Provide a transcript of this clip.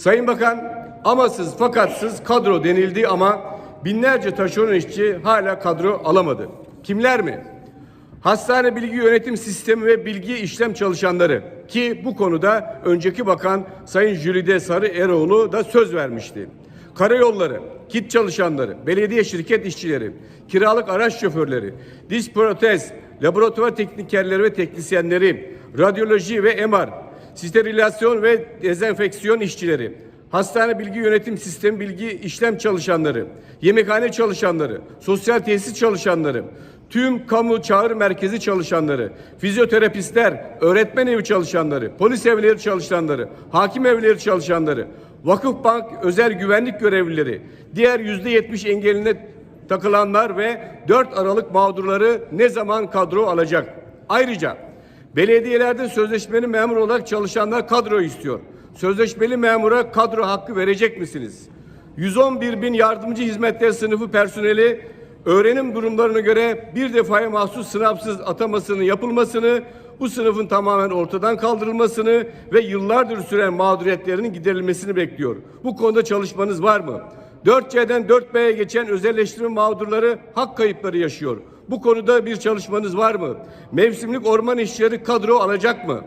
Sayın Bakan amasız fakatsız kadro denildi ama binlerce taşeron işçi hala kadro alamadı. Kimler mi? Hastane bilgi yönetim sistemi ve bilgi işlem çalışanları ki bu konuda önceki bakan Sayın Jülide Sarı Eroğlu da söz vermişti. Karayolları, kit çalışanları, belediye şirket işçileri, kiralık araç şoförleri, diş protez, laboratuvar teknikerleri ve teknisyenleri, radyoloji ve MR, sterililasyon ve dezenfeksiyon işçileri, hastane bilgi yönetim sistemi bilgi işlem çalışanları, yemekhane çalışanları, sosyal tesis çalışanları, tüm kamu çağrı merkezi çalışanları, fizyoterapistler, öğretmen evi çalışanları, polis evleri çalışanları, hakim evleri çalışanları, vakıf bank özel güvenlik görevlileri, diğer yüzde yetmiş engeline takılanlar ve 4 Aralık mağdurları ne zaman kadro alacak? Ayrıca belediyelerde sözleşmeli memur olarak çalışanlar kadro istiyor. Sözleşmeli memura kadro hakkı verecek misiniz? 111 bin yardımcı hizmetler sınıfı personeli öğrenim durumlarına göre bir defaya mahsus sınavsız atamasının yapılmasını, bu sınıfın tamamen ortadan kaldırılmasını ve yıllardır süren mağduriyetlerinin giderilmesini bekliyor. Bu konuda çalışmanız var mı? 4C'den 4B'ye geçen özelleştirme mağdurları hak kayıpları yaşıyor. Bu konuda bir çalışmanız var mı? Mevsimlik orman işçileri kadro alacak mı?